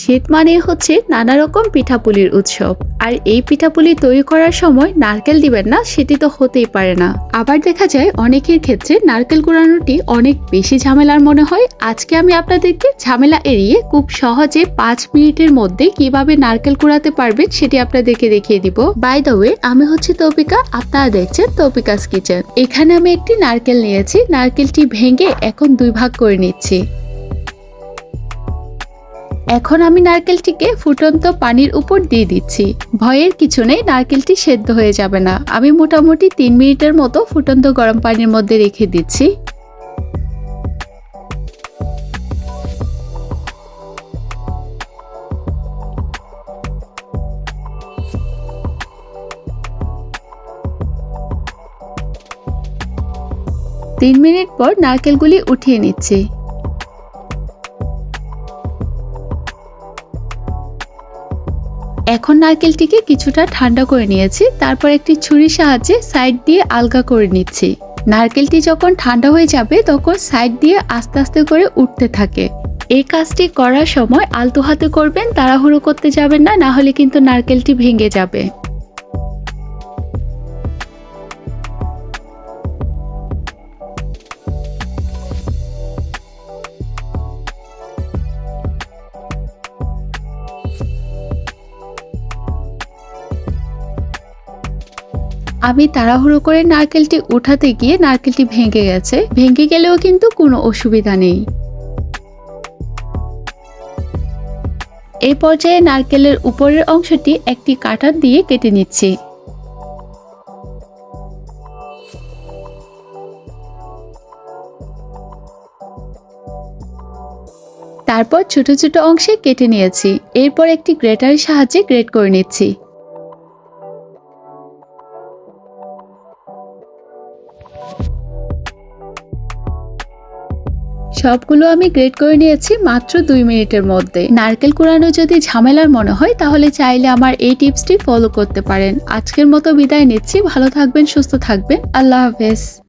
শীত মানে হচ্ছে নানা রকম পিঠাপুলির উৎসব। আর এই পিঠাপুলি তৈরি করার সময় নারকেল দিবেন না, সেটি তো হতেই পারে না। আবার দেখা যায় অনেকের ক্ষেত্রে নারকেল কুড়ানোটি অনেক বেশি ঝামেলার মনে হয়। আজকে আমি আপনাদেরকে ঝামেলা এড়িয়ে খুব সহজে পাঁচ মিনিটের মধ্যে কীভাবে নারকেল কুড়াতে পারবেন সেটি আপনাদেরকে দেখিয়ে দিব। বাই দ্য ওয়ে আমি হচ্ছে তৌপিকা, আপনারা দেখছেন তৌপিকাস কিচেন। এখানে আমি একটি নারকেল নিয়েছি। নারকেলটি ভেঙে এখন দুই ভাগ করে নিচ্ছি। এখন আমি নারকেলটিকে ফুটন্ত পানির উপর দিয়ে দিচ্ছি। ভয়ের কিছু নেই, নারকেলটি সেদ্ধ হয়ে যাবে না। আমি মোটামুটি তিন মিনিটের মতো ফুটন্ত গরম পানির মধ্যে রেখে দিচ্ছি। তিন মিনিট পর নারকেলগুলি উঠিয়ে নিচ্ছি। এখন নারকেলটিকে কিছুটা ঠান্ডা করে নিয়েছি, তারপর একটি ছুরির সাহায্যে সাইড দিয়ে আলগা করে নিচ্ছি। নারকেলটি যখন ঠান্ডা হয়ে যাবে, তখন সাইড দিয়ে আস্তে আস্তে করে উঠতে থাকে। এই কাজটি করার সময় আলতো হাতে করবেন, তাড়াহুড়ো করতে যাবেন না না হলে কিন্তু নারকেলটি ভেঙে যাবে। আমি তাড়াহুড়ো করে নারকেলটি উঠাতে গিয়ে নারকেলটি ভেঙে গেছে। ভেঙে গেলেও কিন্তু কোনো অসুবিধা নেই। এই পর্যায়ে নারকেলের উপরের অংশটি একটি কাটার দিয়ে কেটে নিচ্ছি। তারপর ছোট ছোট অংশে কেটে নিয়েছি। এরপর একটি গ্রেটারের সাহায্যে গ্রেট করে নিচ্ছি। সবগুলো আমি গ্রেড করে নিয়েছি মাত্র দুই মিনিটের মধ্যে। নারকেল কুড়ানো যদি ঝামেলার মনে হয়, তাহলে চাইলে আমার এই টিপসটি ফলো করতে পারেন। আজকের মতো বিদায় নিচ্ছি। ভালো থাকবেন, সুস্থ থাকবেন। আল্লাহ হাফেজ।